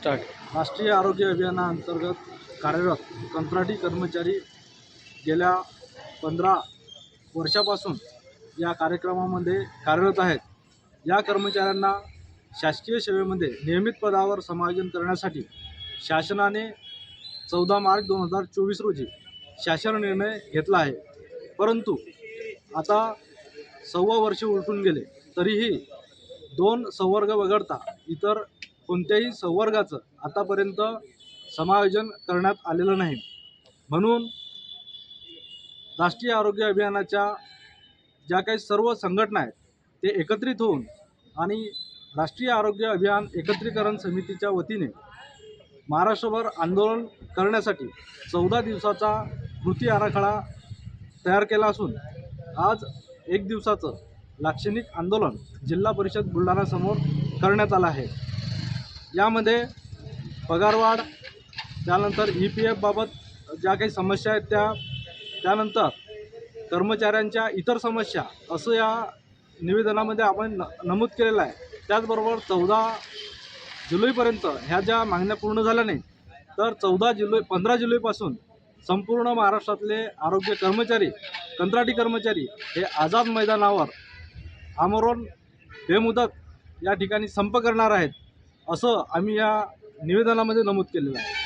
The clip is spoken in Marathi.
स्टार्ट. राष्ट्रीय आरोग्य अभियानाअंतर्गत कार्यरत कंत्राटी कर्मचारी गेल्या पंधरा वर्षापासून या कार्यक्रमामध्ये कार्यरत आहेत. या कर्मचाऱ्यांना शासकीय सेवेमध्ये नियमित पदावर समायोजन करण्यासाठी शासनाने चौदा मार्च दोन हजार चोवीस रोजी शासन निर्णय घेतला आहे. परंतु आता सव्वा वर्ष उलटून गेले तरीही दोन संवर्ग वगळता इतर कोणत्याही संवर्गाचं आतापर्यंत समायोजन करण्यात आलेलं नाही. म्हणून राष्ट्रीय आरोग्य अभियानाच्या ज्या काही सर्व संघटना आहेत ते एकत्रित होऊन आणि राष्ट्रीय आरोग्य अभियान एकत्रीकरण समितीच्या वतीने महाराष्ट्रभर आंदोलन करण्यासाठी चौदा दिवसाचा कृती आराखडा तयार केला असून आज एक दिवसाचं लाक्षणिक आंदोलन जिल्हा परिषद बुलढाणासमोर करण्यात आलं आहे. यामध्ये पगारवाढ त्यानंतर ई पी एफबाबत ज्या काही समस्या आहेत त्या त्यानंतर कर्मचाऱ्यांच्या इतर समस्या असं या निवेदनामध्ये आपण न नमूद केलेलं आहे. त्याचबरोबर चौदा जुलैपर्यंत ह्या ज्या मागण्या पूर्ण झाल्या नाही तर चौदा जुलै पंधरा जुलैपासून संपूर्ण महाराष्ट्रातले आरोग्य कर्मचारी कंत्राटी कर्मचारी हे आझाद मैदानावर आमरण बेमुदत या ठिकाणी संप करणार आहेत. असं आम्ही या निवेदनामध्ये नमूद केलेलं आहे.